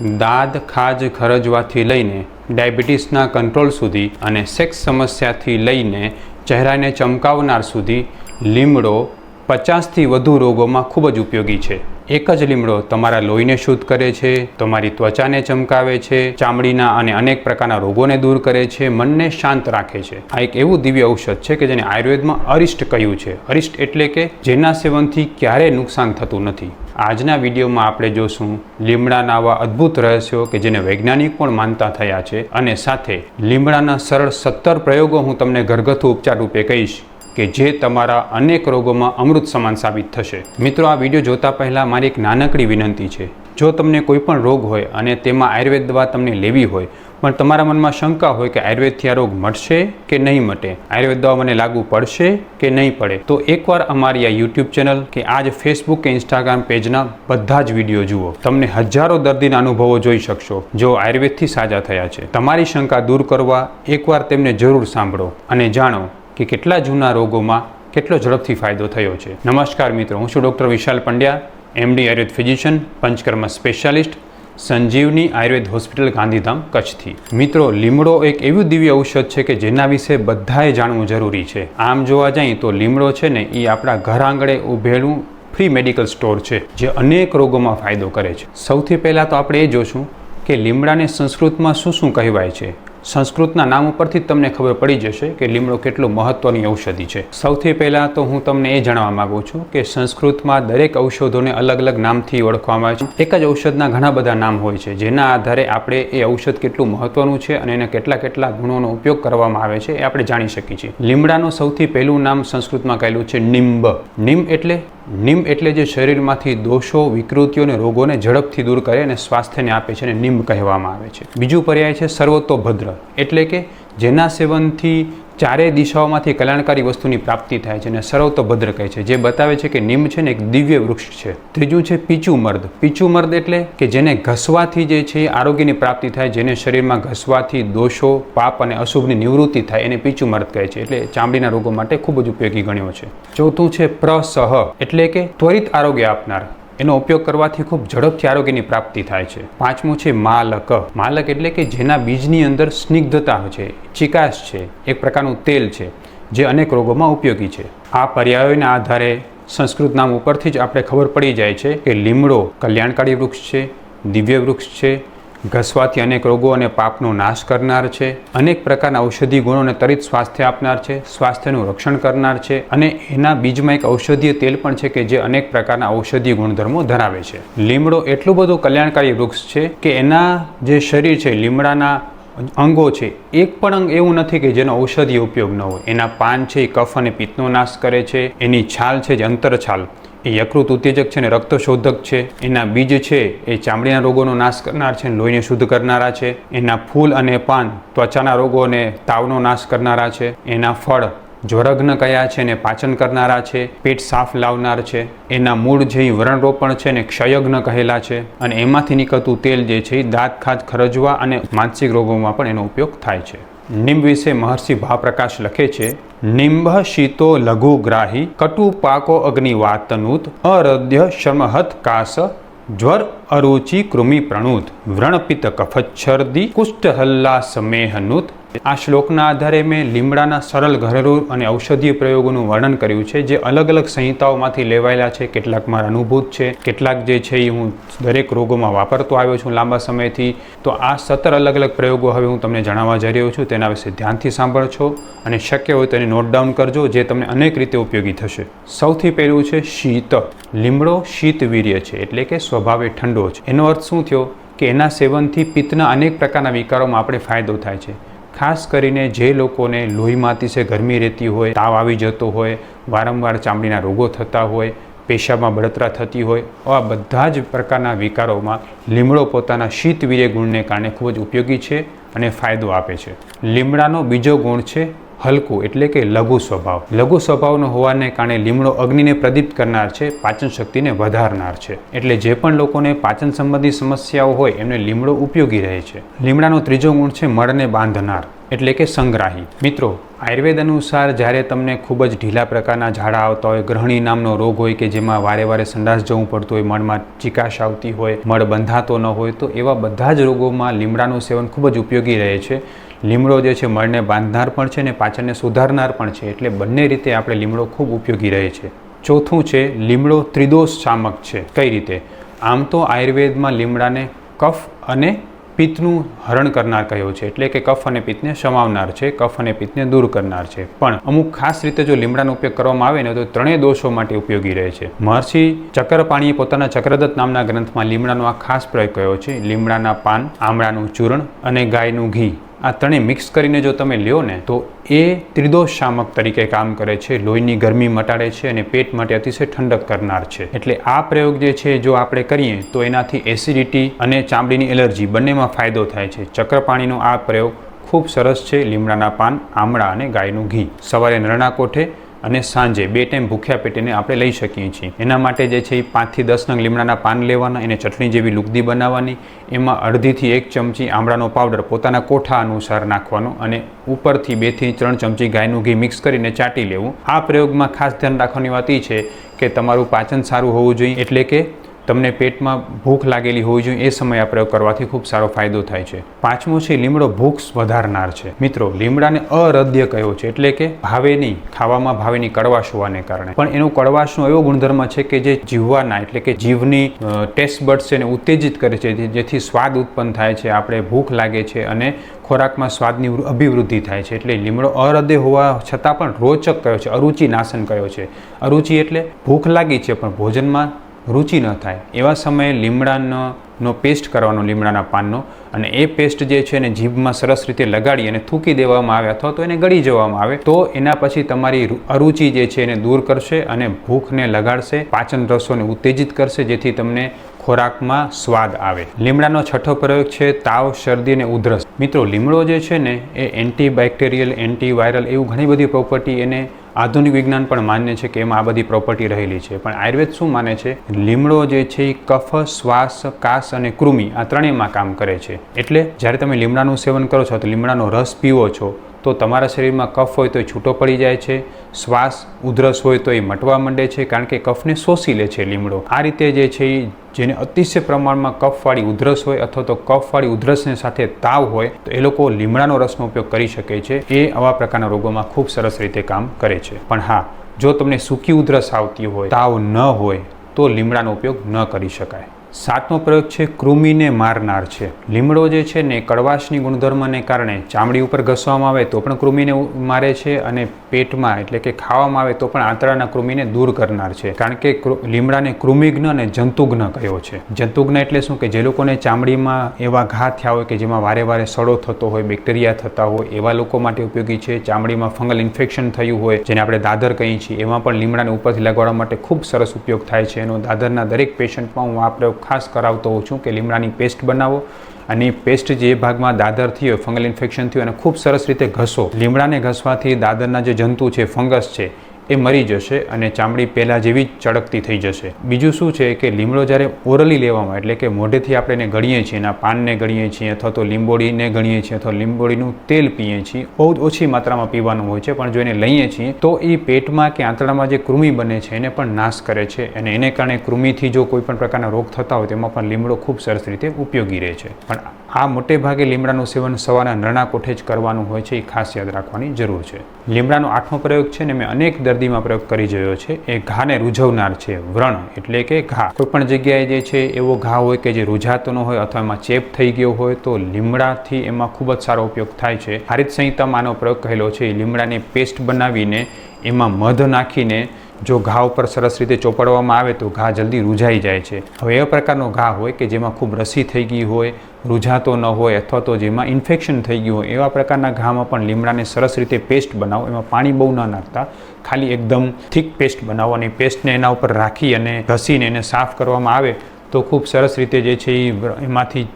દાદ, ખાજ, ખરજવાથી લઈને ડાયાબિટીસના કંટ્રોલ સુધી અને સેક્સ સમસ્યાથી લઈને ચહેરાને ચમકાવનાર સુધી લીમડો પચાસથી વધુ રોગોમાં ખૂબ જ ઉપયોગી છે. એક જ લીમડો તમારા લોહીને શુદ્ધ કરે છે, તમારી ત્વચાને ચમકાવે છે, ચામડીના અને અનેક પ્રકારના રોગોને દૂર કરે છે, મનને શાંત રાખે છે. આ એક એવું દિવ્ય ઔષધ છે કે જેને આયુર્વેદમાં અરિષ્ટ કહ્યું છે. અરિષ્ટ એટલે કે જેના સેવનથી ક્યારેય નુકસાન થતું નથી. આજના વિડીયોમાં આપણે જોશું લીમડાના આવા અદ્ભુત રહસ્યો કે જેને વૈજ્ઞાનિક પણ માનતા થયા છે અને સાથે લીમડાના સરળ સત્તર પ્રયોગો હું તમને ઘરગથ્થુ ઉપચાર રૂપે કહીશ. કે જે તમારા અનેક રોગોમાં અમૃત સમાન સાબિત થશે. મિત્રો, આ વીડિયો જોતા પહેલાં મારી એક નાનકડી વિનંતી છે. જો તમને કોઈ પણ રોગ હોય અને તેમાં આયુર્વેદ દવા તમને લેવી હોય, પણ તમારા મનમાં શંકા હોય કે આયુર્વેદથી આ રોગ મટશે કે નહીં મટે, આયુર્વેદ દવા મને લાગુ પડશે કે નહીં પડે, તો એકવાર અમારી આ યુટ્યુબ ચેનલ કે આજ ફેસબુક કે ઇન્સ્ટાગ્રામ પેજના બધા જ વીડિયો જુઓ. તમને હજારો દર્દીના અનુભવો જોઈ શકશો, જો આયુર્વેદથી સાજા થયા છે. તમારી શંકા દૂર કરવા એકવાર તેમને જરૂર સાંભળો અને જાણો કે કેટલા જૂના રોગોમાં કેટલો ઝડપથી ફાયદો થયો છે. નમસ્કાર મિત્રો, હું છું doctor Vishal Pandya MD Ayurveda physician, Panchakarma specialist, Sanjivani Ayurveda hospital Gandhidham, કચ્છથી. મિત્રો, લીમડો એક એવું દિવ્ય ઔષધ છે કે જેના વિશે બધાએ જાણવું જરૂરી છે. આમ જોવા જઈએ તો લીમડો છે ને એ આપણા ઘર આંગણે ઉભેલું ફ્રી મેડિકલ સ્ટોર છે, જે અનેક રોગોમાં ફાયદો કરે છે. સૌથી પહેલાં તો આપણે એ જોશું કે લીમડાને સંસ્કૃતમાં શું શું કહેવાય છે. સંસ્કૃતના નામ ઉપરથી તમને ખબર પડી જશે કે લીમડો કેટલો મહત્વની ઔષધિ છે. સૌથી પહેલાં તો હું તમને એ જણાવવા માગું છું કે સંસ્કૃતમાં દરેક ઔષધોને અલગ અલગ નામથી ઓળખવામાં આવે છે. એક જ ઔષધના ઘણા બધા નામ હોય છે, જેના આધારે આપણે એ ઔષધ કેટલું મહત્વનું છે અને એના કેટલા કેટલા ગુણોનો ઉપયોગ કરવામાં આવે છે એ આપણે જાણી શકીએ છીએ. લીમડાનું સૌથી પહેલું નામ સંસ્કૃતમાં કહેલું છે નિંબ. નિમ એટલે નિમ એટલે જે શરીરમાંથી દોષો, વિકૃતિઓ અને રોગોને ઝડપથી દૂર કરે અને સ્વાસ્થ્યને આપે છે અને નિંબ કહેવામાં આવે છે. બીજું પર્યાય છે સર્વતોભદ્ર એટલે કે જેના સેવનથી ચારેય દિશાઓમાંથી કલ્યાણકારી વસ્તુની પ્રાપ્તિ થાય છે અને સર્વતોભદ્ર કહે છે, જે બતાવે છે કે નિમ છે ને એક દિવ્ય વૃક્ષ છે. ત્રીજું છે પીચું મર્દ. પીચું મર્દ એટલે કે જેને ઘસવાથી જે છે આરોગ્યની પ્રાપ્તિ થાય, જેને શરીરમાં ઘસવાથી દોષો, પાપ અને અશુભની નિવૃત્તિ થાય એને પીચું મર્દ કહે છે. એટલે ચામડીના રોગો માટે ખૂબ જ ઉપયોગી ગણ્યો છે. ચોથું છે પ્રસહ. એટલે કે ત્વરિત આરોગ્ય આપનાર. એનો ઉપયોગ કરવાથી ખૂબ ઝડપથી આરોગ્યની પ્રાપ્તિ થાય છે. પાંચમું છે માલક. માલક એટલે કે જેના બીજની અંદર સ્નિગ્ધતા છે ચિકાસ છે, એક પ્રકારનું તેલ છે, જે અનેક રોગોમાં ઉપયોગી છે. આ પર્યાયોના આધારે સંસ્કૃત નામ ઉપરથી જ આપણે ખબર પડી જાય છે કે લીમડો કલ્યાણકારી વૃક્ષ છે, દિવ્ય વૃક્ષ છે ઘસવાથી અનેક રોગો અને પાપનો નાશ કરનાર છે. અનેક પ્રકારના ઔષધિ ગુણોને ત્વરિત સ્વાસ્થ્ય આપનાર છે, સ્વાસ્થ્યનું રક્ષણ કરનાર છે અને એના બીજમાં એક ઔષધીય તેલ પણ છે કે જે અનેક પ્રકારના ઔષધીય ગુણધર્મો ધરાવે છે. લીમડો એટલું બધું કલ્યાણકારી વૃક્ષ છે કે એના જે શરીર છે, લીમડાના અંગો છે, એક પણ અંગ એવું નથી કે જેનો ઔષધીય ઉપયોગ ન હોય. એના પાન છે, એ કફ અને પિત્તનો નાશ કરે છે, એની છાલ છે જે અંતરછાલ. એ યકૃત ઉત્તેજક છે ને રક્તશોધક છે. એના બીજ છે, એ ચામડીના રોગોનો નાશ કરનાર છે, લોહીને શુદ્ધ કરનારા છે. એના ફૂલ અને પાન ત્વચાના રોગો અને તાવનો નાશ કરનારા છે. એના ફળ જ્વરઘ્ન કયા છે ને પાચન કરનારા છે. પેટ સાફ લાવનાર છે. એના મૂળ જે વરણરોપણ છે ને ક્ષયજ્ઞ કહેલા છે. અને એમાંથી નીકળતું તેલ જે છે એ દાંત ખાજ ખરજવા અને માનસિક રોગોમાં પણ એનો ઉપયોગ થાય છે. નિંબ વિશે મહર્ષિ ભાવપ્રકાશ લખે છે નિંબ શીતો લઘુ ગ્રાહી, કટુ પાકો અગ્નિવાતનુત અરદ્ય શર્મહત કાસ, જ્વર અરુચિ કૃમિ પ્રણુત, વ્રણપિત કફચ્છર્દી કુષ્ઠ હલ્લા સમેહનુત આ શ્લોકના આધારે મેં લીમડાના સરળ ઘરેલુ અને ઔષધીય પ્રયોગોનું વર્ણન કર્યું છે, જે અલગ અલગ સંહિતાઓમાંથી લેવાયેલા છે. કેટલાક મારા અનુભૂત છે, કેટલાક જે છે એ હું દરેક રોગોમાં વાપરતો આવ્યો છું લાંબા સમયથી. તો આ સત્તર અલગ અલગ પ્રયોગો હવે હું તમને જણાવવા જઈ રહ્યો છું, તેના વિશે ધ્યાનથી સાંભળજો અને શક્ય હોય તો એને નોટ ડાઉન કરજો, જે તમને અનેક રીતે ઉપયોગી થશે. સૌથી પહેલું છે શીત. લીમડો શીતવીર્ય છે, એટલે કે સ્વભાવે ઠંડો છે. એનો અર્થ શું થયો? કે એના સેવનથી પિત્તના અનેક પ્રકારના વિકારોમાં આપણે ફાયદો થાય છે. ખાસ કરીને જે લોકોને લોહીમાં અતિશય ગરમી રહેતી હોય, તાવ આવી જતો હોય, વારંવાર ચામડીના રોગો થતા હોય, પેશાબમાં બળતરા થતી હોય, આવા બધા જ પ્રકારના વિકારોમાં લીમડો પોતાના શીતવીર્ય ગુણને કારણે ખૂબ જ ઉપયોગી છે અને ફાયદો આપે છે. લીમડાનો બીજો ગુણ છે હલકું એટલે કે લઘુ સ્વભાવ. લઘુ સ્વભાવનો હોવાને કારણે લીમડો અગ્નિને પ્રદીપ્ત કરનાર છે, પાચન શક્તિને વધારનાર છે. એટલે જે પણ લોકોને પાચન સંબંધી સમસ્યાઓ હોય, એમને લીમડો ઉપયોગી રહે છે. લીમડાનો ત્રીજો ગુણ છે મળને બાંધનાર, એટલે કે સંગ્રાહી. મિત્રો, આયુર્વેદ અનુસાર જ્યારે તમને ખૂબ જ ઢીલા પ્રકારના ઝાડા આવતા હોય, ગ્રહણી નામનો રોગ હોય કે જેમાં વારે વારે સંડાસ જવું પડતું હોય મળમાં ચિકાશ આવતી હોય, મળ બંધાતો ન હોય, તો એવા બધા જ રોગોમાં લીમડાનું સેવન ખૂબ જ ઉપયોગી રહે છે. લીમડો જે છે, મળને બાંધનાર પણ છે ને પાચનને સુધારનાર પણ છે. એટલે બંને રીતે આપણે લીમડો ખૂબ ઉપયોગી રહે છે. ચોથું છે, લીમડો ત્રિદોષ શામક છે. કઈ રીતે? આમ તો આયુર્વેદમાં લીમડાને કફ અને પિત્તનું હરણ કરનાર કહ્યો છે. એટલે કે કફ અને પિત્તને સમાવનાર છે, કફ અને પિત્તને દૂર કરનાર છે. પણ અમુક ખાસ રીતે જો લીમડાનો ઉપયોગ કરવામાં આવે ને તો ત્રણેય દોષો માટે ઉપયોગી રહે છે. મહર્ષિ ચક્રપાણીએ પોતાના ચક્રદત્ત નામના ગ્રંથમાં લીમડાનો આ ખાસ પ્રયોગ કહ્યો છે. લીમડાના પાન, આમળાનું ચૂર્ણ અને ગાયનું ઘી. આ ત્રણેય મિક્સ કરીને જો તમે લ્યો ને, તો એ ત્રિદોષ શામક તરીકે કામ કરે છે. લોહીની ગરમી મટાડે છે અને પેટ માટે અતિશય ઠંડક કરનાર છે. એટલે આ પ્રયોગ જે છે, જો આપણે કરીએ, તો એનાથી એસિડિટી અને ચામડીની એલર્જી બંનેમાં ફાયદો થાય છે. ચક્રપાણીનો આ પ્રયોગ ખૂબ સરસ છે. લીમડાના પાન, આમળા અને ગાયનું ઘી. સવારે નરણા કોઠે અને સાંજે બે ટાઈમ ભૂખ્યા પેટીને આપણે લઈ શકીએ છીએ. એના માટે જે છે એ પાંચથી દસ નંગ લીમડાના પાન લેવાના, એને ચટણી જેવી લુગદી બનાવવાની, એમાં અડધીથી એક ચમચી આમળાનો પાવડર પોતાના કોઠા અનુસાર નાખવાનો અને ઉપરથી બેથી ત્રણ ચમચી ગાયનું ઘી મિક્સ કરીને ચાટી લેવું. આ પ્રયોગમાં ખાસ ધ્યાન રાખવાની વાત એ છે કે તમારું પાચન સારું હોવું જોઈએ, એટલે કે તમને પેટમાં ભૂખ લાગેલી હોવી જોઈએ, એ સમયે આ પ્રયોગ કરવાથી ખૂબ સારો ફાયદો થાય છે. પાંચમો છે, લીમડો ભૂખ વધારનાર છે. મિત્રો, લીમડાને અરદ્ય કયો છે? એટલે કે ભાવે નહીં ખાવામાં ભાવે નહીં કડવાશ હોવાને કારણે. પણ એનો કડવાશનો એવો ગુણધર્મ છે કે જે જીવવાના, એટલે કે જીવની ટેસ્ટ બર્ડ્સ એને ઉત્તેજિત કરે છે જેથી સ્વાદ ઉત્પન્ન થાય છે, આપણે ભૂખ લાગે છે અને ખોરાકમાં સ્વાદની અભિવૃદ્ધિ થાય છે. એટલે લીમડો અરદ્ય હોવા છતાં પણ રોચક કયો છે? અરુચિ નાશન કયો છે? અરુચિ એટલે ભૂખ લાગી છે, પણ ભોજનમાં રુચિ ન થાય. એવા સમયે લીમડાનો પેસ્ટ કરવાનો, લીમડાના પાનનો, અને એ પેસ્ટ જે છે એને જીભમાં સરસ રીતે લગાડી અને થૂકી દેવામાં આવે અથવા તો એને ગળી જવામાં આવે, તો એના પછી તમારી અરુચિ જે છે એને દૂર કરશે અને ભૂખને લગાડશે, પાચન રસોને ઉત્તેજિત કરશે, જેથી તમને ખોરાકમાં સ્વાદ આવે. લીમડાનો છઠ્ઠો પ્રયોગ છે તાવ, શરદી અને ઉધરસ. મિત્રો, લીમડો જે છે ને, એ એન્ટીબેક્ટેરિયલ એન્ટીવાયરલ એવું ઘણી બધી પ્રોપર્ટી એને આધુનિક વિજ્ઞાન પણ માન્ય છે કે એમાં આ બધી પ્રોપર્ટી રહેલી છે. પણ આયુર્વેદ શું માને છે? લીમડો જે છે એ કફ, શ્વાસ, કાસ અને કૃમિ આ ત્રણેયમાં કામ કરે છે. એટલે જ્યારે તમે લીમડાનું સેવન કરો છો, તો લીમડાનો રસ પીવો છો તો તમારા શરીરમાં કફ હોય તો એ છૂટો પડી જાય છે, શ્વાસ ઉધરસ હોય તો એ મટવા માંડે છે, કારણ કે કફને શોષી લે છે લીમડો. આ રીતે જે છે એ, જેને અતિશય પ્રમાણમાં કફવાળી ઉધરસ હોય અથવા તો કફવાળી ઉધરસને સાથે તાવ હોય, તો એ લોકો લીમડાનો રસનો ઉપયોગ કરી શકે છે. એ આવા પ્રકારના રોગોમાં ખૂબ સરસ રીતે કામ કરે છે. પણ હા, જો તમને સૂકી ઉધરસ આવતી હોય, તાવ ન હોય, તો લીમડાનો ઉપયોગ ન કરી શકાય. સાતમો પ્રયોગ છે, કૃમિને મારનાર છે. લીમડો જે છે ને કડવાશની ગુણધર્મને કારણે ચામડી ઉપર ઘસવામાં આવે તો પણ કૃમિને મારે છે અને પેટમાં એટલે કે ખાવામાં આવે તો પણ આંતરડાના કૃમિને દૂર કરનાર છે. કારણ કે લીમડાને કૃમિઘ્ન અને જંતુઘ્ન કયો છે. જંતુઘ્ન એટલે શું? કે જે લોકોને ચામડીમાં એવા ઘા થયા હોય કે જેમાં વારે વારે સડો થતો હોય, બેક્ટેરિયા થતા હોય, એવા લોકો માટે ઉપયોગી છે. ચામડીમાં ફંગલ ઇન્ફેક્શન થયું હોય, જેને આપણે દાદર કહીએ છીએ, એમાં પણ લીમડાને ઉપરથી લગાડવા માટે ખૂબ સરસ ઉપયોગ થાય છે. એનો દાદરના દરેક પેશન્ટમાં હું આ પ્રયોગ ખાસ કરાવતો હોઉં છું કે લીમડાની પેસ્ટ બનાવો અને પેસ્ટ જે ભાગમાં દાદર થયો, ફંગલ ઇન્ફેક્શન થયું અને ખૂબ સરસ રીતે ઘસો. લીમડાને ઘસવાથી દાદરના જે જંતુ છે, ફંગસ છે એ મરી જશે અને ચામડી પહેલાં જેવી જ ચળકતી થઈ જશે. બીજું શું છે કે લીમડો જ્યારે ઓરલી લેવામાં એટલે કે મોઢેથી આપણે એને ગણીએ છીએ એના પાનને ગણીએ છીએ અથવા તો લીંબોડીને ગણીએ છીએ અથવા લીંબોડીનું તેલ પીએ છીએ, બહુ જ ઓછી માત્રામાં પીવાનું હોય છે, પણ જો એને લઈએ છીએ, તો એ પેટમાં કે આંતરડામાં જે કૃમિ બને છે એને પણ નાશ કરે છે અને એને કારણે કૃમિથી જો કોઈ પણ પ્રકારના રોગ થતા હોય તેમાં પણ લીમડો ખૂબ સરસ રીતે ઉપયોગી રહે છે. પણ આ મોટે ભાગે લીમડાનું સેવન સવારના નરણા કોઠે જ કરવાનું હોય છે એ ખાસ યાદ રાખવાની જરૂર છે. લીમડાનો આઠમો પ્રયોગ છે ને મેં અનેક દર્દીમાં પ્રયોગ કરી જોયો છે. એ ઘાને રૂઝવનાર છે, વ્રણ એટલે કે ઘા. કોઈ પણ જગ્યાએ જે છે, એવો ઘા હોય કે જે રૂઝાતો ન હોય અથવા એમાં ચેપ થઈ ગયો હોય તો લીમડાથી એમાં ખૂબ જ સારો ઉપયોગ થાય છે. હારિત સંહિતામાં આનો પ્રયોગ કહેલો છે. લીમડાની પેસ્ટ બનાવીને એમાં મધ નાખીને જો ઘા ઉપર સરસ રીતે ચોપડવામાં આવે તો ઘા જલ્દી રૂઝાઈ જાય છે. હવે એવા પ્રકારનો ઘા હોય કે જેમાં ખૂબ રસી થઈ ગઈ હોય રૂઝાતો ન હોય અથવા તો જેમાં ઇન્ફેક્શન થઈ ગયું હોય, એવા પ્રકારના ઘામાં પણ લીમડાને સરસ રીતે પેસ્ટ બનાવો. એમાં પાણી બહુ ના નાખતા. ખાલી એકદમ થીક પેસ્ટ બનાવો અને પેસ્ટને એના ઉપર રાખી અને ઘસીને એને સાફ કરવામાં આવે તો ખૂબ સરસ રીતે જે છે એ એમાંથી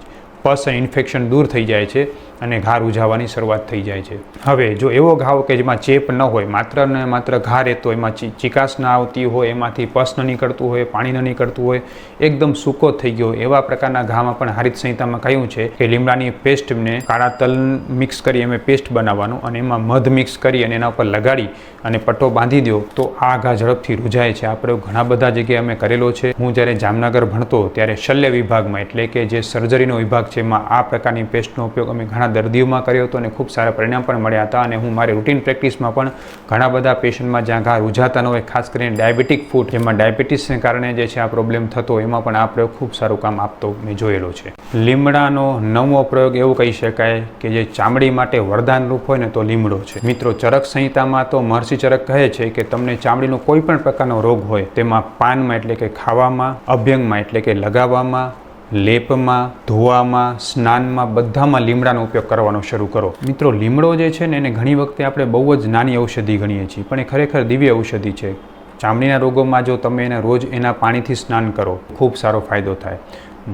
પસ ઇન્ફેક્શન દૂર થઈ જાય છે. અને ઘા રૂઝાવાની શરૂઆત થઈ જાય છે. હવે જો એવો ઘાવ કે જેમાં ચેપ ન હોય, માત્ર ને માત્ર ઘા રહેતો એમાં ચીકાશ ના આવતી હોય, એમાંથી પસ ન નીકળતું હોય, પાણી ન નીકળતું હોય, એકદમ સૂકો થઈ ગયો એવા પ્રકારના ઘામાં પણ હરિત સંહિતામાં કહ્યું છે કે લીમડાની પેસ્ટને કાળા તલ મિક્સ કરી અમે પેસ્ટ બનાવવાનું અને એમાં મધ મિક્સ કરી અને એના ઉપર લગાડી અને પટ્ટો બાંધી દો તો આ ઘા ઝડપથી રૂજાય છે. આ પ્રયોગ ઘણા બધા જગ્યાએ અમે કરેલો છે. હું જ્યારે જામનગર ભણતો ત્યારે શલ્ય વિભાગમાં એટલે કે જે સર્જરીનો વિભાગ છે એમાં આ પ્રકારની પેસ્ટનો ઉપયોગ અમે ઘણા દર્દીઓમાં કર્યો હતો અને ખૂબ સારા પરિણામ પણ મળ્યા હતા અને હું મારી રૂટીન પ્રેક્ટિસમાં પણ ઘણા બધા પેશન્ટમાં જ્યાં ઘા રૂજાતા ન હોય, ખાસ કરીને ડાયાબિટીક ફૂડ જેમાં ડાયાબિટીસને કારણે જે છે આ પ્રોબ્લેમ થતો, એમાં પણ આ પ્રયોગ ખૂબ સારું કામ આપતો મેં જોયેલો છે. લીમડાનો નવો પ્રયોગ એવું કહી શકાય કે જે ચામડી માટે વરદાનરૂપ હોય ને તો લીમડો છે. મિત્રો, ચરક સંહિતામાં તો મહર્ષિ ચરક કહે છે કે તમને ચામડીનો કોઈ પણ પ્રકારનો રોગ હોય, તેમાં પાનમાં એટલે કે ખાવામાં, અભ્યંગમાં એટલે કે લગાવવામાં લેપમાં, ધોવામાં, સ્નાનમાં, બધામાં લીમડાનો ઉપયોગ કરવાનો શરૂ કરો. મિત્રો, લીમડો જે છે ને, એને ઘણી વખતે આપણે બહુ જ નાની ઔષધિ ગણીએ છીએ, પણ એ ખરેખર દિવ્ય ઔષધિ છે. ચામડીના રોગોમાં જો તમે એને રોજ એના પાણીથી સ્નાન કરો, ખૂબ સારો ફાયદો થાય.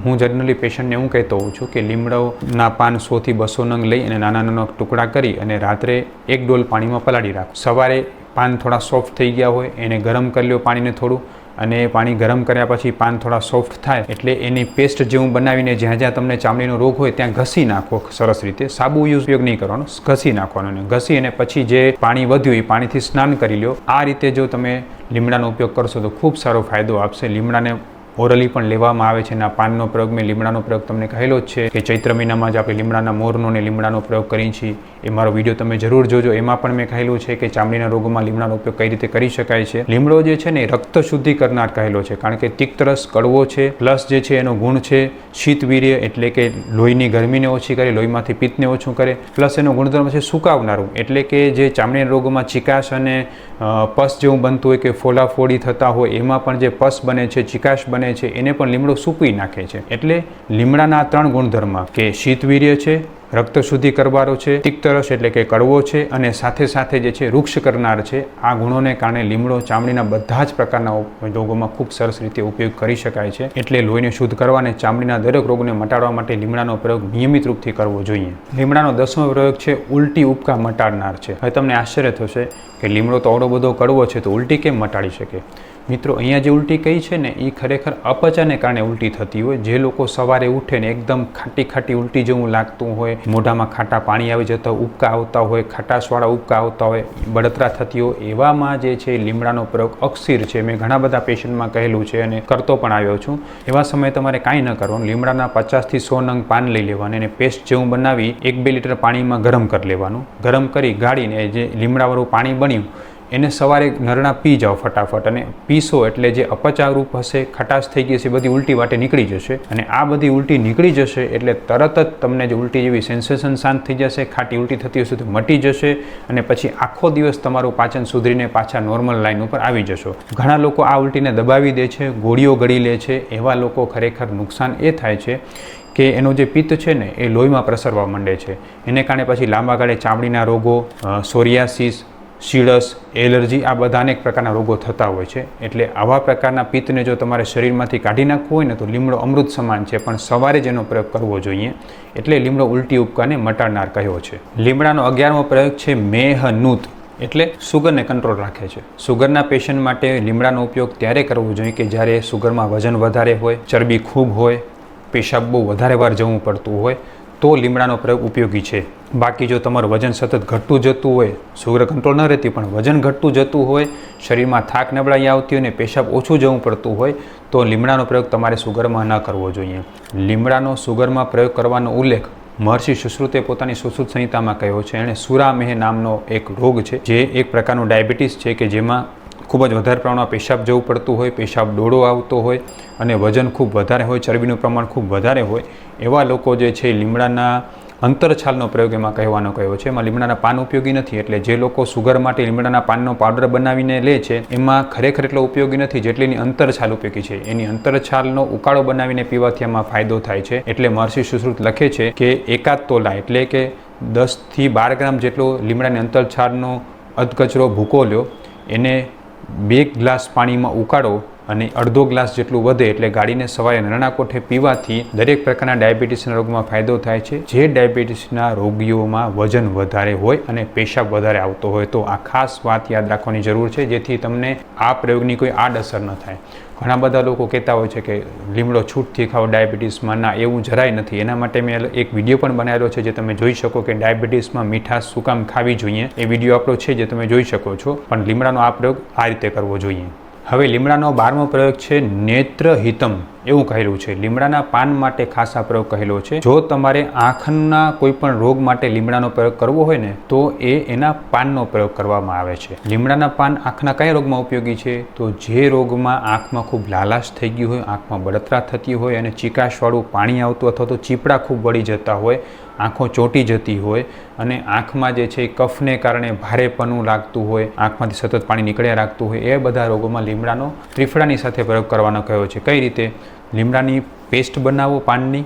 હું જનરલી પેશન્ટને એવું કહેતો હોઉં છું કે લીમડોના પાન સોથી બસો નંગ લઈ અને નાના નાના ટુકડા કરી અને રાત્રે એક ડોલ પાણીમાં પલાળી રાખો. સવારે પાન થોડા સોફ્ટ થઈ ગયા હોય, એને ગરમ કરી લ્યો પાણીને થોડું. અને એ પાણી ગરમ કર્યા પછી પાન થોડા સોફ્ટ થાય એટલે એની પેસ્ટ જેવું બનાવીને જ્યાં જ્યાં તમને ચામડીનો રોગ હોય ત્યાં ઘસી નાખો. સરસ રીતે સાબુ યુઝ ઉપયોગ નહીં કરવાનો, ઘસી નાખવાનો ઘસી અને પછી જે પાણી વધ્યું એ પાણીથી સ્નાન કરી લ્યો. આ રીતે જો તમે લીમડાનો ઉપયોગ કરશો તો ખૂબ સારો ફાયદો આપશે. લીમડાને ઓરલી પણ લેવામાં આવે છે અને આ પાનનો પ્રયોગ મેં લીમડાનો પ્રયોગ તમને કહેલો જ છે કે ચૈત્ર મહિનામાં જ આપણે લીમડાના મોરનો અને લીમડાનો પ્રયોગ કરીએ છીએ. એ મારો વીડિયો તમે જરૂર જોજો. એમાં પણ મેં કહેલું છે કે ચામડીના રોગોમાં લીમડાનો ઉપયોગ કઈ રીતે કરી શકાય છે. લીમડો જે છે ને રક્ત શુદ્ધિ કરનાર કહેલો છે કારણ કે તિક્તરસ કડવો છે, પ્લસ જે છે એનો ગુણ છે, શીતવીર્ય એટલે કે લોહીની ગરમીને ઓછી કરે, લોહીમાંથી પિત્તને ઓછું કરે, પ્લસ એનો ગુણધર્મ છે સુકાવનારું. એટલે કે જે ચામડીના રોગોમાં ચિકાશ અને પસ જેવું બનતું હોય કે ફોલાફોડી થતા હોય, એમાં પણ જે પસ બને છે, ચિકાશ બને છે, એને પણ લીમડો સૂકવી નાખે છે. એટલે લીમડાના ત્રણ ગુણધર્મ કે શીતવીર્ય છે, રક્ત શુદ્ધિ કરવારો છે તિક્તરસ એટલે કે કડવો છે, અને સાથે સાથે જે છે વૃક્ષ કરનાર છે, આ ગુણોને કારણે લીમડો ચામડીના બધા જ પ્રકારના રોગોમાં ખૂબ સરસ રીતે ઉપયોગ કરી શકાય છે. એટલે લોહીને શુદ્ધ કરવા અને ચામડીના દરેક રોગને મટાડવા માટે લીમડાનો પ્રયોગ નિયમિત રૂપથી કરવો જોઈએ. લીમડાનો દસમો પ્રયોગ છે, ઉલટી ઉપકા મટાડનાર છે. હવે તમને આશ્ચર્ય થશે કે લીમડો તો અવડો બધો કડવો છે, તો ઉલટી કેમ મટાડી શકે? મિત્રો, અહીંયા જે ઉલટી કહી છે ને, એ ખરેખર અપચાને કારણે ઉલટી થતી હોય. જે લોકો સવારે ઉઠે ને એકદમ ખાટી ખાટી ઉલટી જેવું લાગતું હોય, મોઢામાં ખાટા પાણી આવી જતા ઉબકા આવતા હોય, ખટાશવાળા ઉબકા આવતા હોય, બળતરા થતી હોય, એવામાં જે છે લીમડાનો પ્રયોગ અક્ષીર છે. મેં ઘણા બધા પેશન્ટમાં કહેલું છે અને કરતો પણ આવ્યો છું. એવા સમયે તમારે કાંઈ ન કરવાનું. લીમડાના પચાસથી સો નંગ પાન લઈ લેવાનું. અને પેસ્ટ જેવું બનાવી એક બે લીટર પાણીમાં ગરમ કરી લેવાનું. ગરમ કરી ગાળીને જે લીમડાવાળું પાણી બન્યું એને સવારે નરણા પી જાઓ ફટાફટ અને પીશો એટલે જે અપચારૂપ હશે, ખટાશ થઈ ગઈ એ બધી ઉલટી વાટે નીકળી જશે અને આ બધી ઉલટી નીકળી જશે એટલે તરત જ તમને જે ઉલટી જેવી સેન્સેશન શાંત થઈ જશે, ખાટી ઉલટી થતી હશે તો મટી જશે અને પછી આખો દિવસ તમારું પાચન સુધરીને પાછા નોર્મલ લાઇન ઉપર આવી જશો. ઘણા લોકો આ ઉલટીને દબાવી દે છે, ગોળીઓ ગળી લે છે. એવા લોકો ખરેખર નુકસાન એ થાય છે કે એનો જે પિત્ત છે ને, એ લોહીમાં પ્રસરવા માંડે છે. એને કારણે પછી લાંબા ગાળે ચામડીના રોગો સોરિયાસિસ શીળસ એલર્જી આ બધા અનેક પ્રકારના રોગો થતા હોય છે. એટલે આવા પ્રકારના પિત્તને જો તમારે શરીરમાંથી કાઢી નાખવું હોય ને તો લીમડો અમૃત સમાન છે, પણ સવારે જ એનો પ્રયોગ કરવો જોઈએ. એટલે લીમડો ઉલટી ઉપકાને મટાડનાર કહ્યો છે. લીમડાનો અગિયારમો પ્રયોગ છે મેહનૂત. એટલે સુગરને કંટ્રોલ રાખે છે. સુગરના પેશન્ટ માટે લીમડાનો ઉપયોગ ત્યારે કરવો જોઈએ કે જ્યારે સુગરમાં વજન વધારે હોય, ચરબી ખૂબ હોય, પેશાબ બહુ વધારે વાર જવું પડતું હોય, તો લીમડાનો પ્રયોગ ઉપયોગી છે. બાકી જો તમારું વજન સતત ઘટતું જતું હોય સુગર કંટ્રોલ ન રહેતી પણ વજન ઘટતું જતું હોય, શરીરમાં થાક નબળાઈ આવતી હોય અને પેશાબ ઓછું જવું પડતું હોય, તો લીમડાનો પ્રયોગ તમારે સુગરમાં ન કરવો જોઈએ. લીમડાનો સુગરમાં પ્રયોગ કરવાનો ઉલ્લેખ મહર્ષિ સુશ્રુતે પોતાની સુશ્રુત સંહિતામાં કહ્યો છે. એણે સુરામેહ નામનો એક રોગ છે, જે એક પ્રકારનું ડાયાબિટીસ છે કે જેમાં ખૂબ જ વધારે પ્રમાણમાં પેશાબ જવું પડતું હોય, પેશાબ ડોળો આવતો હોય અને વજન ખૂબ વધારે હોય, ચરબીનું પ્રમાણ ખૂબ વધારે હોય, એવા લોકો જે છે લીમડાના અંતરછાલનો પ્રયોગ એમાં કહેવાનો કહેવો છે? એમાં લીમડાના પાન ઉપયોગી નથી, એટલે જે લોકો સુગર માટે લીમડાના પાનનો પાવડર બનાવીને લે છે, એમાં ખરેખર એટલો ઉપયોગી નથી જેટલીની અંતરછાલ ઉપયોગી છે. એની અંતરછાલનો ઉકાળો બનાવીને પીવાથી એમાં ફાયદો થાય છે. એટલે મહર્ષિ સુશ્રુત લખે છે કે એકાદ તોલા એટલે કે દસથી બાર ગ્રામ જેટલો લીમડાની અંતરછાલનો અધકચરો ભૂકો લ્યો એને બે ગ્લાસ પાણીમાં ઉકાળો અને અડધો ગ્લાસ જેટલું વધે એટલે ગાડીને સવારે નરણા કોઠે પીવાથી દરેક પ્રકારના ડાયાબિટીસના રોગમાં ફાયદો થાય છે. જે ડાયાબિટીસના રોગીઓમાં વજન વધારે હોય અને પેશાબ વધારે આવતો હોય તો આ ખાસ વાત યાદ રાખવાની જરૂર છે, જેથી તમને આ પ્રયોગની કોઈ આડઅસર ન થાય. ઘણા બધા લોકો કહેતા હોય છે કે લીમડો છૂટથી ખાઓ ડાયાબિટીસમાં. ના, એવું જરાય નથી. એના માટે મેં એક વીડિયો પણ બનાવેલો છે જે તમે જોઈ શકો કે ડાયાબિટીસમાં મીઠાશ શું કામ ખાવી જોઈએ. એ વીડિયો આપણો છે જે તમે જોઈ શકો છો. પણ લીમડાનો આ પ્રયોગ આ રીતે કરવો જોઈએ. હવે લીમડાનો બારમો પ્રયોગ છે નેત્રહિતમ, એવું કહેલું છે. લીમડાના પાન માટે ખાસ આ પ્રયોગ કહેલો છે. જો તમારે આંખના કોઈ પણ રોગ માટે લીમડાનો પ્રયોગ કરવો હોય ને, તો એ એના પાનનો પ્રયોગ કરવામાં આવે છે. લીમડાના પાન આંખના કયા રોગમાં ઉપયોગી છે? તો જે રોગમાં આંખમાં ખૂબ લાલાશ થઈ ગયું હોય, આંખમાં બળતરા થતી હોય અને ચીકાશવાળું પાણી આવતું અથવા તો ચીપડા ખૂબ વળી જતા હોય આંખો ચોંટી જતી હોય અને આંખમાં જે છે કફને કારણે ભારેપનું લાગતું હોય, આંખમાંથી સતત પાણી નીકળ્યા રાખતું હોય, એ બધા રોગોમાં લીમડાનો ત્રિફળાની સાથે પ્રયોગ કરવાનો કહ્યો છે? કઈ રીતે? લીમડાની પેસ્ટ બનાવો પાનની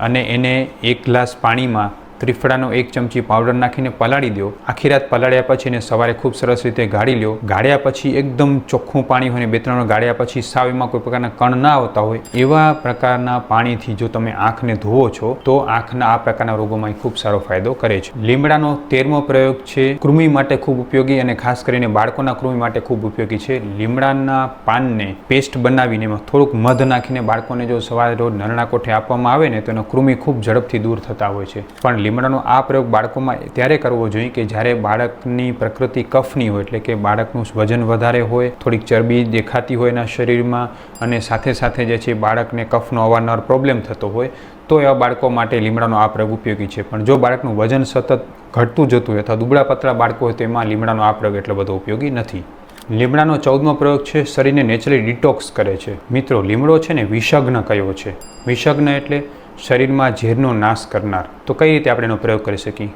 અને એને એક ગ્લાસ પાણીમાં ત્રિફળાનો એક ચમચી પાવડર નાખીને પલાળી દો. આખી રાત પલાળ્યા પછી અને સવારે ખૂબ સરસ રીતે ગાળી લો ગાળ્યા પછી એકદમ ચોખ્ખું પાણી હોય ને બે ત્રણ ગાળ્યા પછી સાવ એમાં કોઈ પ્રકારના કણ ના આવતા હોય, એવા પ્રકારના પાણીથી જો તમે આંખને ધોવો છો, તો આંખના આ પ્રકારના રોગોમાં ખૂબ સારો ફાયદો કરે છે. લીમડાનો તેરમો પ્રયોગ છે, કૃમિ માટે ખૂબ ઉપયોગી અને ખાસ કરીને બાળકોના કૃમિ માટે ખૂબ ઉપયોગી છે. લીમડાના પાનને પેસ્ટ બનાવીને એમાં થોડુંક મધ નાખીને બાળકોને જો સવારે રોજ નરણા કોઠે આપવામાં આવે ને, તો એનો કૃમિ ખૂબ ઝડપથી દૂર થતા હોય છે. પણ લીમડાનો આ પ્રયોગ બાળકોમાં ત્યારે કરવો જોઈએ કે જ્યારે બાળકની પ્રકૃતિ કફની હોય એટલે કે બાળકનું વજન વધારે હોય, થોડીક ચરબી દેખાતી હોય એના શરીરમાં અને સાથે સાથે જે છે બાળકને કફનો અવારનવાર પ્રોબ્લેમ થતો હોય, તો એવા બાળકો માટે લીમડાનો આ પ્રયોગ ઉપયોગી છે. પણ જો બાળકનું વજન સતત ઘટતું જતું હોય અથવા દુબળા પતળા બાળકો હોય, તો એમાં લીમડાનો આ પ્રયોગ એટલો બધો ઉપયોગી નથી. લીમડાનો ચૌદમો પ્રયોગ છે, શરીરને નેચરલી ડિટોક્સ કરે છે. મિત્રો, લીમડો છે ને વિષગ્ન કયો છે? વિષગ્ન એટલે શરીરમાં ઝેરનો નાશ કરનાર. તો કઈ રીતે આપણે એનો પ્રયોગ કરી શકીએ?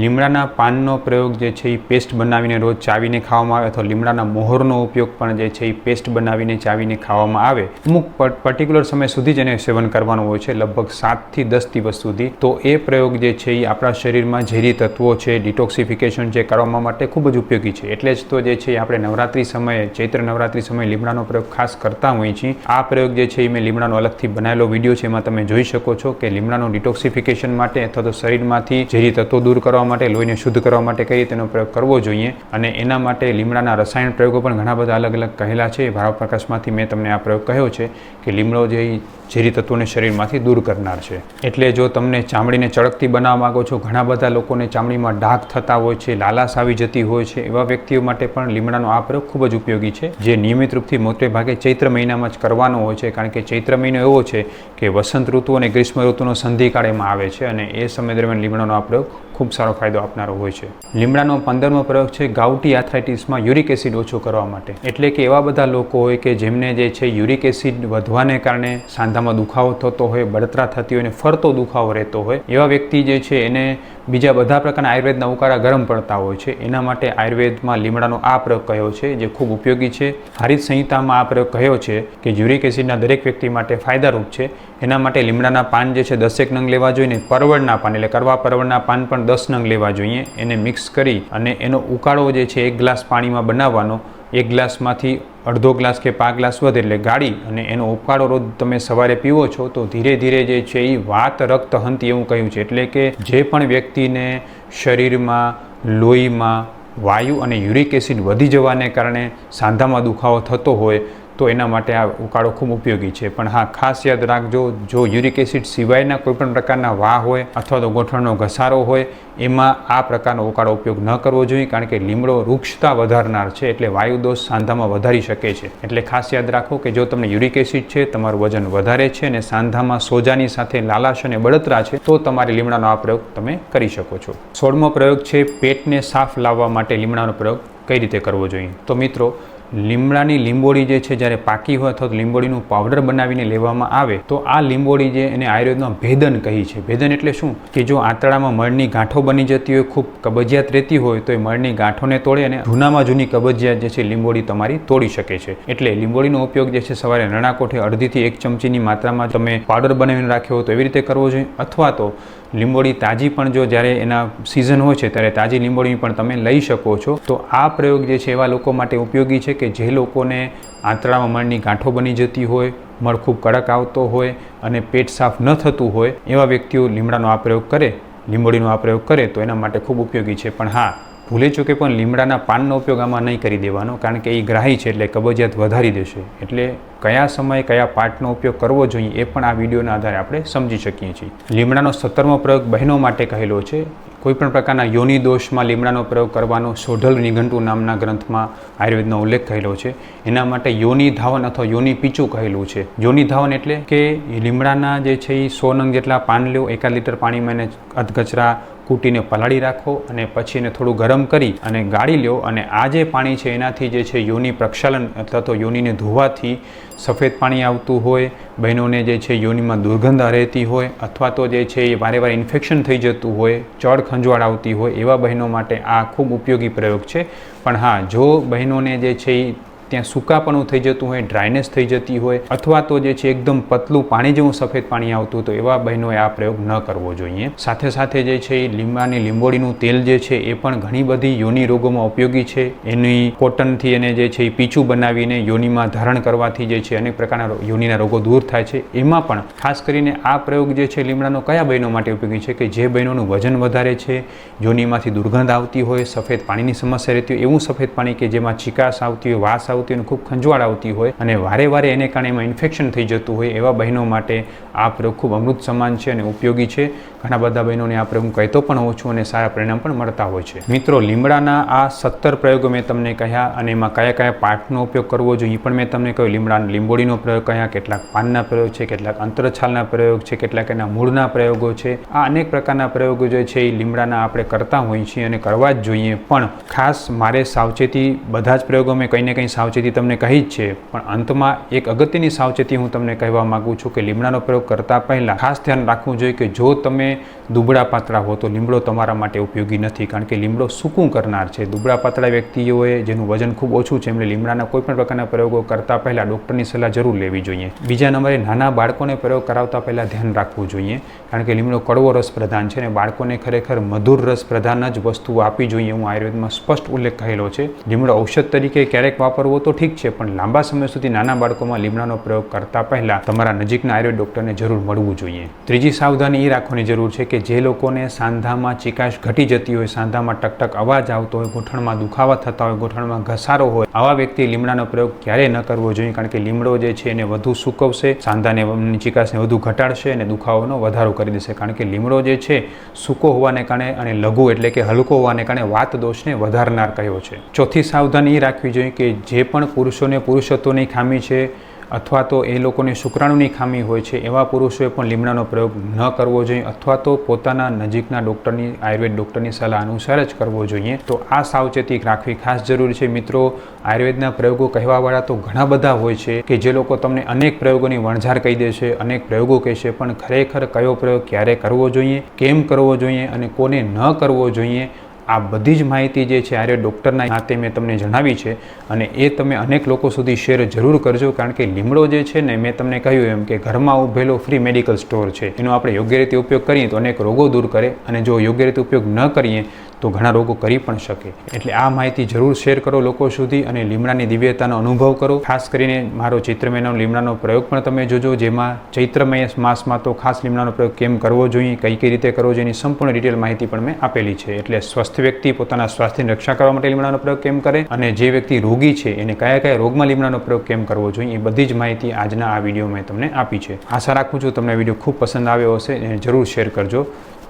લીમડાના પાનનો પ્રયોગ જે છે એ પેસ્ટ બનાવીને રોજ ચાવીને ખાવામાં આવે અથવા લીમડાના મોહરનો ઉપયોગ પણ જે છે એ પેસ્ટ બનાવીને ચાવીને ખાવામાં આવે. અમુક પર્ટિક્યુલર સમય સુધી જ એને સેવન કરવાનું હોય છે, લગભગ સાતથી દસ દિવસ સુધી. તો એ પ્રયોગ જે છે એ આપણા શરીરમાં ઝેરી તત્વો છે, ડિટોક્સિફિકેશન જે કરવા માટે ખૂબ જ ઉપયોગી છે. એટલે જ તો જે છે આપણે નવરાત્રિ સમયે, ચૈત્ર નવરાત્રિ સમયે લીમડાનો પ્રયોગ ખાસ કરતા હોઈએ છીએ. આ પ્રયોગ જે છે એ મેં લીમડાનો અલગથી બનાવેલો વીડિયો છે, એમાં તમે જોઈ શકો છો કે લીમડાનો ડિટોક્સિફિકેશન માટે અથવા તો શરીરમાંથી ઝેરી તત્વો દૂર કરવા માટે, લોહીને શુદ્ધ કરવા માટે કઈ તેનો પ્રયોગ કરવો જોઈએ અને એના માટે લીમડાના રસાયણ પ્રયોગો પણ ઘણા બધા અલગ અલગ કહેલા છે. ભારપ્રકાશમાંથી મેં તમને આ પ્રયોગ કહ્યો છે કે લીમડો જે ઝેરી તત્વોને શરીરમાંથી દૂર કરનાર છે. એટલે જો તમને ચામડીને ચળકતી બનાવવા માગો છો, ઘણા બધા લોકોને ચામડીમાં ડાઘ થતા હોય છે, લાલાશ આવી જતી હોય છે, એવા વ્યક્તિઓ માટે પણ લીમડાનો આ પ્રયોગ ખૂબ જ ઉપયોગી છે. જે નિયમિત રૂપથી મોટે ભાગે ચૈત્ર મહિનામાં જ કરવાનો હોય છે, કારણ કે ચૈત્ર મહિનો એવો છે કે વસંત ઋતુ અને ગ્રીષ્મ ઋતુનો સંધિકાળ એમાં આવે છે અને એ સમય દરમિયાન લીમડાનો આ પ્રયોગ ખૂબ સારો ફાયદો આપનારો હોય છે. લીમડાનો પંદરમો પ્રયોગ છે ગાઉટી આથરાઇટિસમાં યુરિક એસિડ ઓછો કરવા માટે. એટલે કે એવા બધા લોકો હોય કે જેમને જે છે યુરિક એસિડ વધવાને કારણે સાંધામાં દુખાવો થતો હોય, બળતરા થતી હોય અને ફરતો દુખાવો રહેતો હોય, એવા વ્યક્તિ જે છે એને બીજા બધા પ્રકારના આયુર્વેદના ઉકાળા ગરમ પડતા હોય છે. એના માટે આયુર્વેદમાં લીમડાનો આ પ્રયોગ કહ્યો છે, જે ખૂબ ઉપયોગી છે. હરિત સંહિતામાં આ પ્રયોગ કહ્યો છે કે યુરિક એસિડના દરેક વ્યક્તિ માટે ફાયદારૂપ છે. એના માટે લીમડાના પાન જે છે, દસેક નંગ લેવા જોઈએ પરવળના પાન, એટલે કરવા પરવળના પાન પણ દસ નંગ લેવા જોઈએ. એને મિક્સ કરી અને એનો ઉકાળો જે છે, એક ગ્લાસ પાણીમાં બનાવવાનો એક ગ્લાસમાંથી અડધો ગ્લાસ કે પાંચ ગ્લાસ વધે એટલે ગાળી અને એનો ઉકાળો રોજ તમે સવારે પીવો છો તો ધીરે ધીરે જે છે એ વાત રક્ત હંતી એવું કહ્યું છે. એટલે કે જે પણ વ્યક્તિને શરીરમાં, લોહીમાં વાયુ અને યુરિક એસિડ વધી જવાને કારણે સાંધામાં દુખાવો થતો હોય તો એના માટે આ ઉકાળો ખૂબ ઉપયોગી છે. પણ હા, ખાસ યાદ રાખજો, જો યુરિક એસિડ સિવાયના કોઈપણ પ્રકારના વાહ હોય અથવા તો ગોઠણનો ઘસારો હોય, એમાં આ પ્રકારનો ઉકાળો ઉપયોગ ન કરવો જોઈએ, કારણ કે લીમડો વૃક્ષતા વધારનાર છે, એટલે વાયુદોષ સાંધામાં વધારી શકે છે. એટલે ખાસ યાદ રાખો કે જો તમને યુરિક એસિડ છે, તમારું વજન વધારે છે અને સાંધામાં સોજાની સાથે લાલાશ અને બળતરા છે, તો તમારે લીમડાનો આ પ્રયોગ તમે કરી શકો છો. સોળમો પ્રયોગ છે, પેટને સાફ લાવવા માટે લીમડાનો પ્રયોગ કઈ રીતે કરવો જોઈએ? તો મિત્રો લીમડાની લીંબોળી જે છે, જ્યારે પાકી હોય અથવા લીંબોળીનું પાવડર બનાવીને લેવામાં આવે, તો આ લીંબોળી જે એને આયુર્વેદમાં ભેદન કહી છે. ભેદન એટલે શું? કે જો આંતરડામાં મળની ગાંઠો બની જતી હોય, ખૂબ કબજિયાત રહેતી હોય, તો એ મળની ગાંઠોને તોડે અને જૂનામાં જૂની કબજિયાત જે છે, લીંબોળી તમારી તોડી શકે છે. એટલે લીંબોળીનો ઉપયોગ જે છે, સવારે નણાકોઠે અડધીથી એક ચમચીની માત્રામાં તમે પાવડર બનાવીને રાખ્યો હોય તો એવી રીતે કરવો જોઈએ. અથવા તો લીંબોળી તાજી પણ જો જ્યારે એના સિઝન હોય છે, ત્યારે તાજી લીંબોળી પણ તમે લઈ શકો છો. તો આ પ્રયોગ જે છે, એવા લોકો માટે ઉપયોગી છે કે જે લોકોને આંતરડામાં મળની ગાંઠો બની જતી હોય, મળ ખૂબ કડક આવતો હોય અને પેટ સાફ ન થતું હોય, એવા વ્યક્તિઓ લીમડાનો આ પ્રયોગ કરે, લીંબોળીનો આ પ્રયોગ કરે, તો એના માટે ખૂબ ઉપયોગી છે. પણ હા, ભૂલે ચૂકે પણ લીમડાના પાનનો ઉપયોગ આમાં નહીં કરી દેવાનો, કારણ કે એ ગ્રાહી છે એટલે કબજિયાત વધારી દેશે. એટલે કયા સમયે કયા પાર્ટનો ઉપયોગ કરવો જોઈએ એ પણ આ વિડીયોના આધારે આપણે સમજી શકીએ છીએ. લીમડાનો સત્તરમો પ્રયોગ બહેનો માટે કહેલો છે. કોઈપણ પ્રકારના યોનિ દોષમાં લીમડાનો પ્રયોગ કરવાનો સોઢલ નિઘંટુ નામના ગ્રંથમાં આયુર્વેદનો ઉલ્લેખ કહેલો છે. એના માટે યોનિ ધાવન અથવા યોનિ પીચું કહેલું છે. યોનિ ધાવન એટલે કે લીમડાના જે છે એ સો નંગ જેટલા પાન લ્યો, એકાદ લીટર પાણીમાં એને અધકચરા કૂટીને પલાળી રાખો અને પછી એને થોડું ગરમ કરી અને ગાળી લ્યો અને આ જે પાણી છે, એનાથી જે છે, યોનિ પ્રક્ષાલન અથવા તો યોનિને ધોવાથી સફેદ પાણી આવતું હોય, બહેનોને જે છે, યોનિમાં દુર્ગંધ રહેતી હોય અથવા તો જે છે, એ વારે વારે ઇન્ફેક્શન થઈ જતું હોય, ચડ ખંજવાળ આવતી હોય, એવા બહેનો માટે આ ખૂબ ઉપયોગી પ્રયોગ છે. પણ હા, જો બહેનોને જે છે એ ત્યાં સૂકાપણું થઈ જતું હોય ડ્રાયનેસ થઈ જતી હોય, અથવા તો જે છે એકદમ પતલું પાણી જેવું સફેદ પાણી આવતું તો એવા બહેનોએ આ પ્રયોગ ન કરવો જોઈએ. સાથે સાથે જે છે એ લીંબાની લીંબોળીનું તેલ જે છે એ પણ ઘણી બધી યોની રોગોમાં ઉપયોગી છે. એની કોટનથી એને જે છે એ પીચું બનાવીને યોનિમાં ધારણ કરવાથી જે છે અનેક પ્રકારના યોનિના રોગો દૂર થાય છે. એમાં પણ ખાસ કરીને આ પ્રયોગ જે છે લીમડાનો કયા બહેનો માટે ઉપયોગી છે કે જે બહેનોનું વજન વધારે છે, યોનિમાંથી દુર્ગંધ આવતી હોય, સફેદ પાણીની સમસ્યા રહેતી હોય, એવું સફેદ પાણી કે જેમાં ચિકાસ આવતી હોય, વાસ આવતી હોય ખૂબ ખંજવાળ આવતી હોય અને વારે વારે એને કારણે એમાં ઇન્ફેક્શન થઈ જતું હોય એવા બહેનો માટે આ પ્રયોગ ખૂબ અમૃત સમાન છે અને ઉપયોગી છે. ઘણા બધા બહેનોને આ પ્રયોગ કહેતો પણ હોઉં છું અને સારા પરિણામ પણ મળતા હોય છે. મિત્રો, લીમડાના આ સત્તર પ્રયોગો મેં તમને કહ્યા અને એમાં કયા કયા પાર્ટનો ઉપયોગ કરવો જોઈએ એ પણ મેં તમને કહ્યું. લીમડાના લીંબોળીનો પ્રયોગ કયા કેટલાક પાનના પ્રયોગ છે, કેટલાક અંતરછાલના પ્રયોગ છે, કેટલાક એના મૂળના પ્રયોગો છે. આ અનેક પ્રકારના પ્રયોગો જે છે એ લીમડાના આપણે કરતા હોઈએ છીએ અને કરવા જ જોઈએ. પણ ખાસ મારે સાવચેતી બધા જ પ્રયોગો મેં કંઈ ને કંઈ સાવચેતી તમને કહી જ છે, પણ અંતમાં એક અગત્યની સાવચેતી હું તમને કહેવા માગું છું કે લીમડાનો પ્રયોગ કરતાં પહેલાં ખાસ ધ્યાન રાખવું જોઈએ કે જો તમે દુબળા પાતળા હો તો લીમડો તમારા માટે ઉપયોગી નથી, કારણ કે લીમડો સૂકું કરનાર છે. દુબળા પાતળા વ્યક્તિઓએ જેનું વજન ખૂબ ઓછું છે એમણે લીમડાના કોઈ પણ પ્રકારના પ્રયોગો કરતા પહેલાં ડૉક્ટરની સલાહ જરૂર લેવી જોઈએ. બીજા નંબરે, નાના બાળકોને પ્રયોગ કરાવતા પહેલાં ધ્યાન રાખવું જોઈએ, કારણ કે લીમડો કડવો રસ પ્રધાન છે અને બાળકોને ખરેખર મધુર રસ પ્રધાન જ વસ્તુઓ આપવી જોઈએ, હું આયુર્વેદમાં સ્પષ્ટ ઉલ્લેખ કહેલો છે. લીમડો ઔષધ તરીકે ક્યારેક વાપરવો તો ઠીક છે, પણ લાંબા સમય સુધી નાના બાળકોમાં લીમડાનો પ્રયોગ કરતા પહેલાં તમારા નજીકના આયુર્વેદ ડૉક્ટરને જરૂર મળવું જોઈએ. ત્રીજી સાવધાની એ રાખવાની જરૂર છે કે જે લોકોને સાંધામાં ચિકાશ ઘટી જતી હોય, સાંધામાં ટકટક અવાજ આવતો હોય, ગોઠણમાં દુખાવા થતા હોય, ગોઠણમાં ઘસારો હોય, આવા વ્યક્તિ લીમડાનો પ્રયોગ ક્યારેય ન કરવો જોઈએ, કારણ કે લીમડો જે છે એને વધુ સૂકવશે, સાંધાને ચિકાશને વધુ ઘટાડશે અને દુખાવાનો વધારો કરી દેશે. કારણ કે લીમડો જે છે, સૂકો હોવાને કારણે અને લઘુ એટલે કે હલકો હોવાને કારણે વાત દોષને વધારનાર કહ્યો છે. ચોથી સાવધાની એ રાખવી જોઈએ કે જે પણ પુરુષોને પુરુષત્વની ખામી છે અથવા તો એ લોકોને શુક્રાણુની ખામી હોય છે, એવા પુરુષોએ પણ લીમડાનો પ્રયોગ ન કરવો જોઈએ અથવા તો પોતાના નજીકના ડૉક્ટરની, આયુર્વેદ ડૉક્ટરની સલાહ અનુસાર જ કરવો જોઈએ. તો આ સાવચેતી રાખવી ખાસ જરૂરી છે. મિત્રો, આયુર્વેદના પ્રયોગો કહેવાવાળા તો ઘણા બધા હોય છે કે જે લોકો તમને અનેક પ્રયોગોની વણઝાર કહી દેશે અનેક પ્રયોગો કહેશે પણ ખરેખર કયો પ્રયોગ ક્યારે કરવો જોઈએ, કેમ કરવો જોઈએ અને કોને ન કરવો જોઈએ આ બધી જ માહિતી જે છે આર્ય ડૉક્ટરના નાતે મેં તમને જણાવી છે અને એ તમે અનેક લોકો સુધી શેર જરૂર કરજો કારણ કે લીમડો જે છે ને મેં તમને કહ્યું એમ કે ઘરમાં ઉભેલો ફ્રી મેડિકલ સ્ટોર છે. એનો આપણે યોગ્ય રીતે ઉપયોગ કરીએ તો અનેક રોગો દૂર કરે અને જો યોગ્ય રીતે ઉપયોગ ન કરીએ તો ઘણા રોગો કરી પણ શકે. એટલે આ માહિતી જરૂર શેર કરો લોકો સુધી અને લીમડાની દિવ્યતાનો અનુભવ કરો. ખાસ કરીને મારો ચૈત્રમયનો લીમડાનો પ્રયોગ પણ તમે જોજો, જેમાં ચૈત્રમય માસમાં તો ખાસ લીમડાનો પ્રયોગ કેમ કરવો જોઈએ, કઈ કઈ રીતે કરવો જોઈએ સંપૂર્ણ ડિટેલ માહિતી પણ મેં આપેલી છે. એટલે સ્વસ્થ વ્યક્તિ પોતાના સ્વાસ્થ્યની રક્ષા કરવા માટે લીમડાનો પ્રયોગ કેમ કરે અને જે વ્યક્તિ રોગી છે, એને કયા કયા રોગમાં લીમડાનો પ્રયોગ કેમ કરવો જોઈએ, એ બધી જ માહિતી આજના આ વીડિયો મેં તમને આપી છે. આશા રાખું છું તમને વીડિયો ખૂબ પસંદ આવ્યો હશે એને જરૂર શેર કરજો.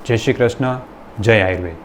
જય શ્રી કૃષ્ણ, જય આયુર્વેદ.